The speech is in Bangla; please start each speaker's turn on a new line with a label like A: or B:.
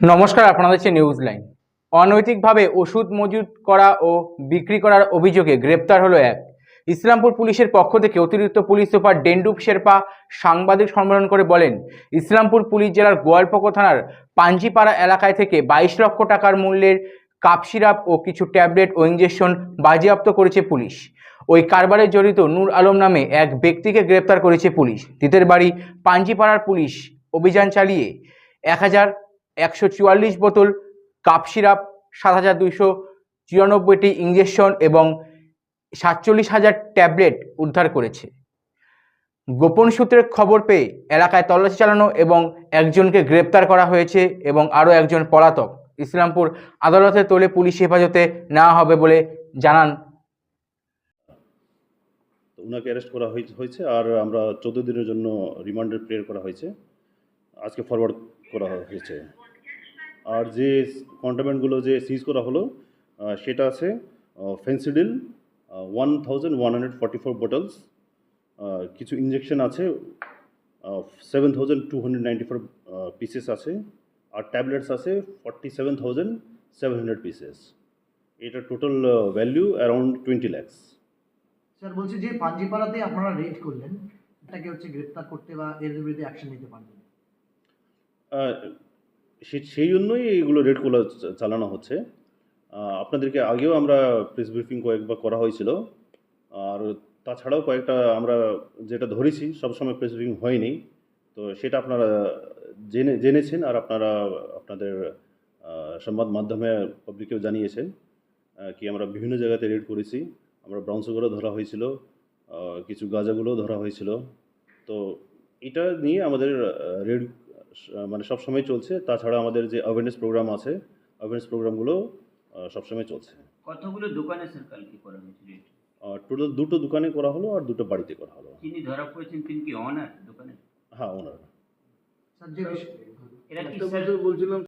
A: নমস্কার, আপনাদের হচ্ছে নিউজ লাইন অনৈতিকভাবে ওষুধ মজুত করা ও বিক্রি করার অভিযোগে গ্রেপ্তার হলো এক। ইসলামপুর পুলিশের পক্ষ থেকে অতিরিক্ত পুলিশ সুপার ডেন্ডুপ শেরপা সাংবাদিক সম্মেলন করে বলেন, ইসলামপুর পুলিশ জেলার গোয়ালপোকো থানার পাঞ্জিপাড়া এলাকায় থেকে বাইশ লক্ষ টাকার মূল্যের কাপ সিরাপ ও কিছু ট্যাবলেট ও ইঞ্জেকশন বাজেয়াপ্ত করেছে পুলিশ। ওই কারবারে জড়িত নূর আলম নামে এক ব্যক্তিকে গ্রেপ্তার করেছে পুলিশ। তিতের বাড়ি পাঞ্জিপাড়ার পুলিশ অভিযান চালিয়ে এক হাজার একশো চুয়াল্লিশ বোতল কাপ সিরাপ, সাত হাজার দুইশো চুরানব্বইটি ইঞ্জেকশন এবং সাতচল্লিশ হাজার ট্যাবলেট উদ্ধার করেছে। গোপন সূত্রের খবর পেয়ে এলাকায় তল্লাশি চালানো এবং একজনকে গ্রেপ্তার করা হয়েছে এবং আরও একজন পলাতক। ইসলামপুর আদালতে তোলে পুলিশ হেফাজতে নেওয়া হবে বলে জানান।
B: ওনাকে অ্যারেস্ট করা হয়েছে আর আমরা চোদ্দ দিনের জন্য রিমান্ডের প্রেয়ার করা হয়েছে। আজকে ফরওয়ার্ড করা হয়েছে। আর যে কন্টামেন্টগুলো যে সিজ করা হলো সেটা আছে Phensedyl one thousand one hundred forty four bottles কিছু ইঞ্জেকশন আছে seven thousand two hundred ninety four pieces আছে আর ট্যাবলেটস আছে forty seven thousand seven hundred pieces এটা total value around twenty lakhs
C: sir বলছি যে পাঞ্জিপাড়াতে আপনারা রেড করলেন এটাকে হচ্ছে গ্রেপ্তার করতে বা এর বিরুদ্ধে অ্যাকশন নিতে পারবেন
B: সেই জন্যই এইগুলো রেড কোলা চা- চালানো হচ্ছে। আপনাদেরকে আগেও আমরা প্রেস ব্রিফিং কয়েকবার করা হয়েছিল। আর তাছাড়াও কয়েকটা আমরা যেটা ধরেছি, সবসময় প্রেস ব্রিফিং হয়নি। তো সেটা আপনারা জেনে, জেনেছেন আর আপনারা আপনাদের সংবাদ মাধ্যমে পাবলিকেও জানিয়েছেন কি আমরা বিভিন্ন জায়গাতে রেড করেছি। আমরা ব্রাউন সুগারও ধরা হয়েছিল কিছু গাজাগুলোও ধরা হয়েছিল। তো এটা নিয়ে আমাদের রেড মানে সবসময় চলছে। তাছাড়া আমাদের যে অ্যাওয়ারনেস প্রোগ্রাম আছে অ্যাওয়ারনেস প্রোগ্রামগুলো সবসময় চলছে।
D: কতগুলো দোকানে স্যার কালকে করা হয়েছে?
B: টোটাল দুটো দোকানে করা হলো আর দুটো বাড়িতে করা হলো।
D: তিনি ধরা পড়েছেন তিনি কি অনার দোকানে?
B: হ্যাঁ ওনার
C: স্যার যে বিষয়
D: কি স্যার
E: কথা বলছিলাম